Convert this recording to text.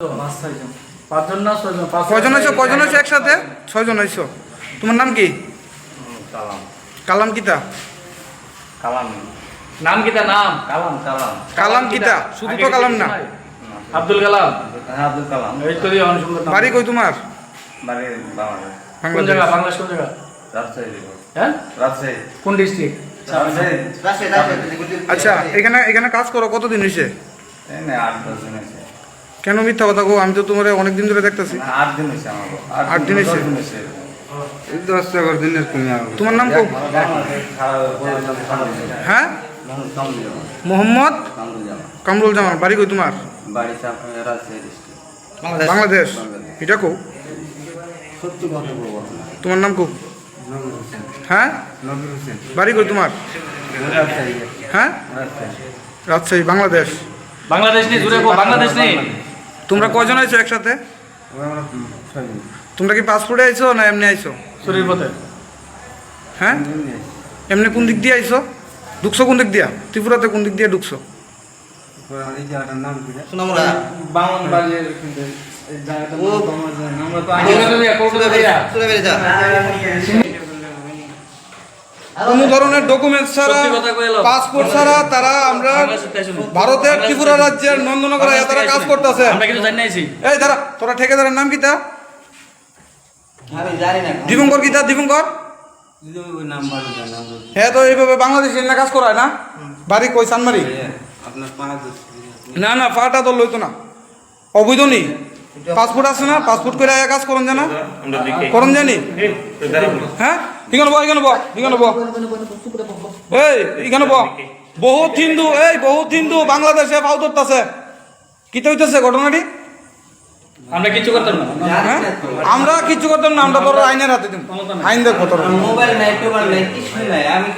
পাঁচ ছয়জন। পাঁচজন না ছয়জন? পাঁচ কয়জন হয়েছো? কয়জন একসাথে? ছয়জন হয়েছো। তোমার নাম কি? কালাম। কালাম কিতা? কালাম। নাম কি নাম। কালাম কালাম। কালাম কিতা? শুধু তো কালাম না। আব্দুল কালাম। হ্যাঁ আব্দুল কালাম। এই তো দিয়ে অনেক সুন্দর নাম। বাড়ি কই তোমার? বাড়ি বাংলাদেশ। কোন জায়গা? বাংলাদেশ কোন জায়গা? রাজশাহী। হ্যাঁ? রাজশাহী। কোন ডিস্ট্রিক্ট আচ্ছা এখানে এখানে কাজ করো কতদিন হয়েছে? আট দশ দিন হয়েছে। কেন মিথ্যা কথা গো আমি তো তোমার অনেক দিন ধরে দেখতেছি। আট দিন হয়েছে আমার আট দিন হয়েছে? দশ এগারো দিনের তোমার নাম কো হ্যাঁ? মোহাম্মদ কামরুল জামান। বাড়ি কই তোমার? বাংলাদেশ। এটা কো সত্যি কথা বলব তোমার নাম কো হ্যাঁ? নবির হোসেন বাড়ি কই তোমার? হ্যাঁ? রাজশাহী বাংলাদেশ। বাংলাদেশ নেই জুড়ে কো, বাংলাদেশ নেই। তোমরা কজন আইছো একসাথে? তোমরা কি পাসপোর্টে আইছো না এমনি আইছো? শরীর পথে। হ্যাঁ? এমনি এমনি কোন দিক দিয়ে আইছো? ঢুকছো কোন দিক দিয়া? ত্রিপুরাতে কোন দিক দিয়ে ঢুকছো? বামন বাড়ির এই জায়গাটা আমরা তো আগে কলকাতা দিয়া কোনো ধরনের ডকুমেন্টস ছাড়া সত্যি কথা কইলো। পাসপোর্ট ছাড়া তারা আমরা ভারতের ত্রিপুরা রাজ্যের নন্দনগরে তারা কাজ করতেছে। এই দাঁড়া তোরা ঠিকাদারের নাম কিতা? আমি জানি না। দিবঙ্কর কিতা? দিবঙ্কর যদি ওই নাম বাড়ি জানি না হ্যাঁ তো এইভাবে বাংলাদেশ এনে কাজ করায় না? বাড়ি কই সানমারি? না না পাটা তো লইতো না। অবৈধ নি পাসপোর্ট আছে না? পাসপোর্ট করে কাজ করন জানা? করন জানি? হ্যাঁ? এখানে বহ এখানে বহ এখানে বহ। এই এখানে বহ। বহুত হিন্দু এই বহুত হিন্দু বাংলাদেশে পাও ধরতেছে। কি হইতেছে ঘটনাটি? আমরা কিছু করতাম না। হ্যাঁ? আমরা কিছু করতাম না আমরা তোর আইনের হাতে দিব আইন দেখব তোর। মোবাইল নাই টোবাইল নাই কিছু নাই। আমি